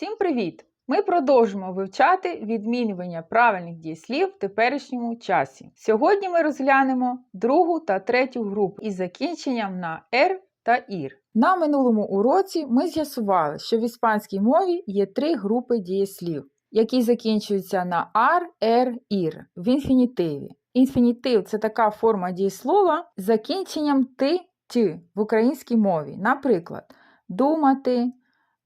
Всім привіт! Ми продовжимо вивчати відмінювання правильних дієслів в теперішньому часі. Сьогодні ми розглянемо другу та третю групу із закінченням на «р» та «ір». На минулому уроці ми з'ясували, що в іспанській мові є три групи дієслів, які закінчуються на «ар», «ер», «ір» в інфінітиві. Інфінітив це така форма дієслова з закінченням ти, ти в українській мові. Наприклад, думати,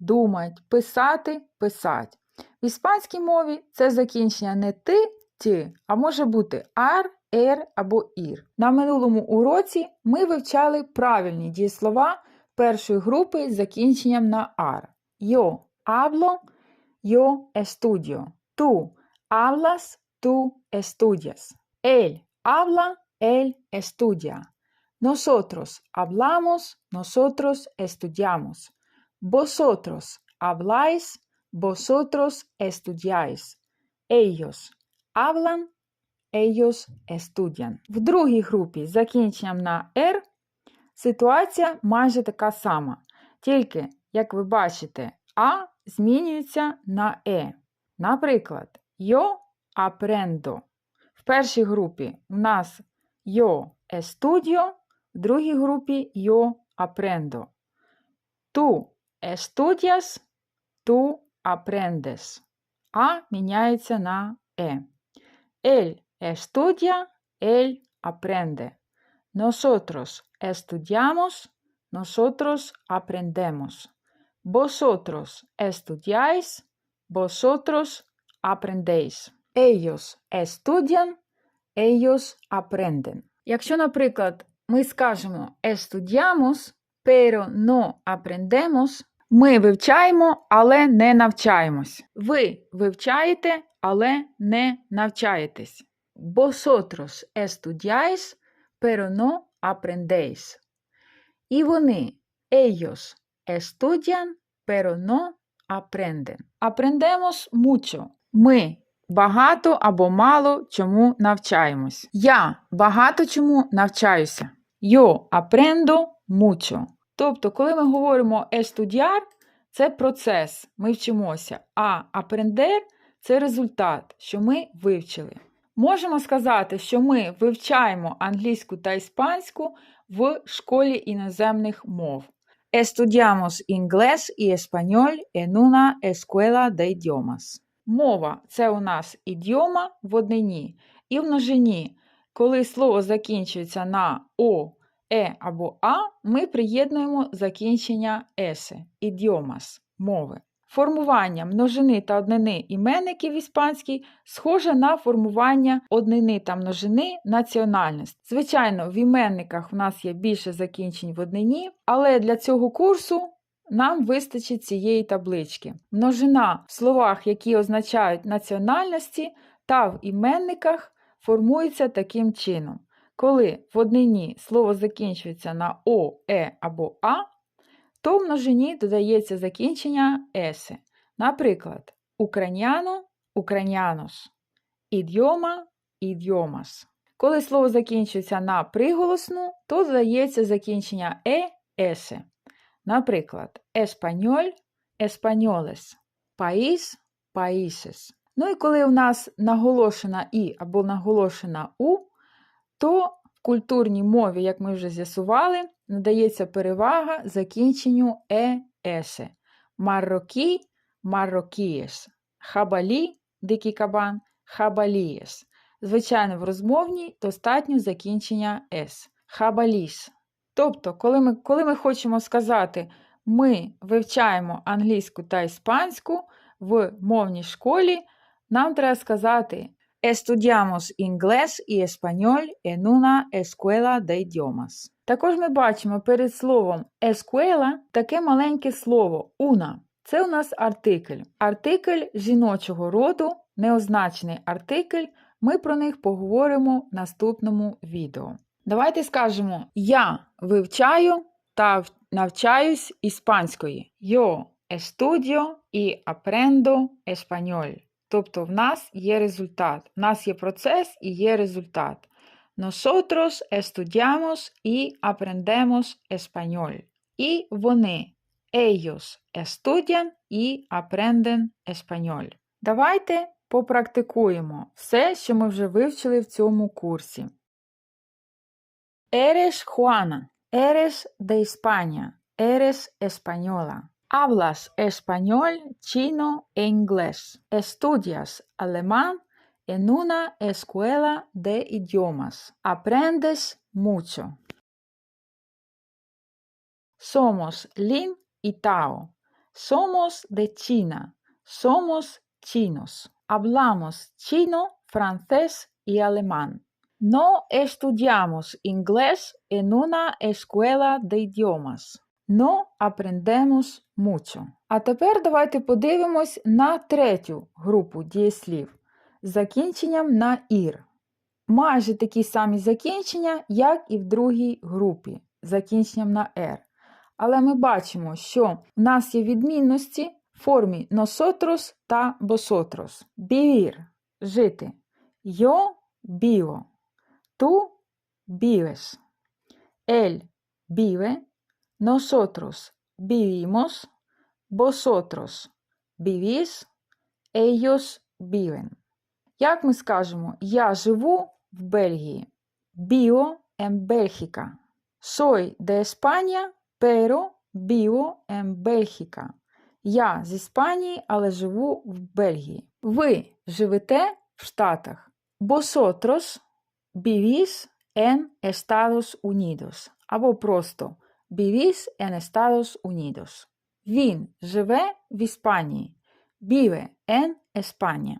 думать, писати, писать. В іспанській мові це закінчення не ти, ти, а може бути ар, ер або ір. На минулому уроці ми вивчали правильні дієслова першої групи з закінченням на ар. Yo hablo, yo estudio. Tú hablas, tú estudias. Él habla, él estudia. Nosotros hablamos, nosotros estudiamos. Vosotros habláis, vosotros estudiáis. Ellos hablan, ellos estudian. В другій групі з закінченням на «р» ситуація майже така сама. Тільки, як ви бачите, А змінюється на Е. Наприклад, yo aprendo. В першій групі у нас yo estudio, в другій групі yo aprendo. Tú estudias, tú aprendes. А міняється на Е. Él estudia, él aprende. Nosotros estudiamos, nosotros aprendemos. Vosotros estudiáis, vosotros aprendéis. Ellos estudian, ellos aprenden. Якщо, наприклад, ми скажемо estudiamos, pero no aprendemos, ми вивчаємо, але не навчаємось. Ви вивчаєте, але не навчаєтесь. Vosotros estudiáis, pero no aprendéis. І вони ellos estudian, pero no aprenden. Aprendemos mucho. Ми багато або мало чому навчаємось. Я багато чому навчаюся. Yo aprendo mucho. Тобто, коли ми говоримо estudiar, це процес, ми вчимося, а aprender – це результат, що ми вивчили. Можемо сказати, що ми вивчаємо англійську та іспанську в школі іноземних мов. Estudiamos inglés y español en una escuela de idiomas. Мова це у нас ідіома в однині і в множині. Коли слово закінчується на О, Е або А, ми приєднуємо закінчення есе, ідіомас, мови. Формування множини та однини іменників іспанській схоже на формування однини та множини національності. Звичайно, в іменниках в нас є більше закінчень в однині, але для цього курсу нам вистачить цієї таблички. Множина в словах, які означають національності, та в іменниках формується таким чином. Коли в однині слово закінчується на О, Е або А, то в множині додається закінчення есе. Наприклад, украняно укранянос, ідіома ідіомас. Коли слово закінчується на приголосну, то додається закінчення е, есе. Наприклад, еспаньоль еспаньолес, паїс паїсес. Ну і коли у нас наголошена і або наголошена у, то в культурній мові, як ми вже з'ясували, надається перевага закінченню е есе. Маррокі маррокієс. Хабалі дикий кабан хабалієс. Звичайно, в розмовній достатньо закінчення с. Хабаліс. Тобто, коли ми, коли ми хочемо сказати, ми вивчаємо англійську та іспанську в мовній школі, нам треба сказати Estudiamos inglés y español en una escuela de idiomas. Також ми бачимо перед словом escuela таке маленьке слово una. Це у нас артикль. Артикль жіночого роду, неозначений артикль. Ми про них поговоримо в наступному відео. Давайте скажемо: Я вивчаю та навчаюсь іспанської. Yo estudio y aprendo español. Тобто в нас є результат. В нас є процес і є результат. Nosotros estudiamos y aprendemos español. І вони Ellos estudian y aprenden español. Давайте попрактикуємо все, що ми вже вивчили в цьому курсі. Eres Juana. Eres de España. Eres española. Hablas español, chino e inglés. Estudias alemán en una escuela de idiomas. Aprendes mucho. Somos Lin y Tao. Somos de China. Somos chinos. Hablamos chino, francés y alemán. No estudiamos inglés en una escuela de idiomas. No aprendemos mucho. А тепер давайте подивимось на третю групу дієслів з закінченням на ір. Майже такі самі закінчення, як і в другій групі з закінченням на «р». Але ми бачимо, що в нас є відмінності в формі nosotros та vosotros. Vivir – жити. Yo vivo. Tú vives. Él vive. Nosotros vivimos. Vosotros vivís. Ellos viven. Як ми скажемо, я живу в Бельгії. Vivo en Bélgica. Soy de España, pero vivo en Bélgica. Я з Іспанії, але живу в Бельгії. Ви живете в Штатах. Vosotros vivís en Estados Unidos. Або просто vivís en Estados Unidos. Він живе в Іспанії. Vive en España.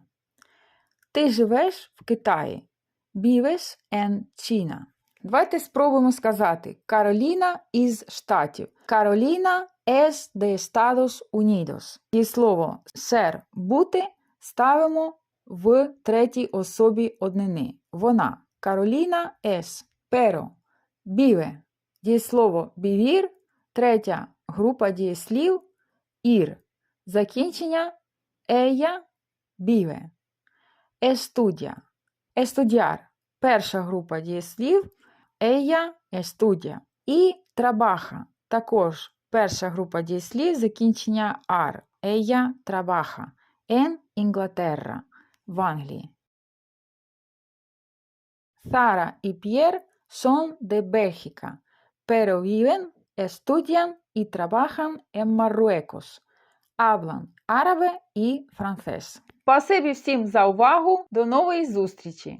Ти живеш в Китаї. Vives en China. Давайте спробуємо сказати Кароліна із Штатів. Кароліна es de Estados Unidos. І слово ser бути ставимо в третій особі однини. Вона. Кароліна es. Pero vive. Дієслово vivir, третя група дієслів ir. Закінчення ella vive. Estudia. Estudiar. Перша група дієслів ella estudia. І trabaja. Також перша група дієслів закінчення ar. Ella trabaja. En Inglaterra. В Англії. Zara y Pierre son de Bélgica, pero viven, estudian y trabajan en Marruecos. Hablan árabe y francés. Спасибі всім за увагу. До нової зустрічі!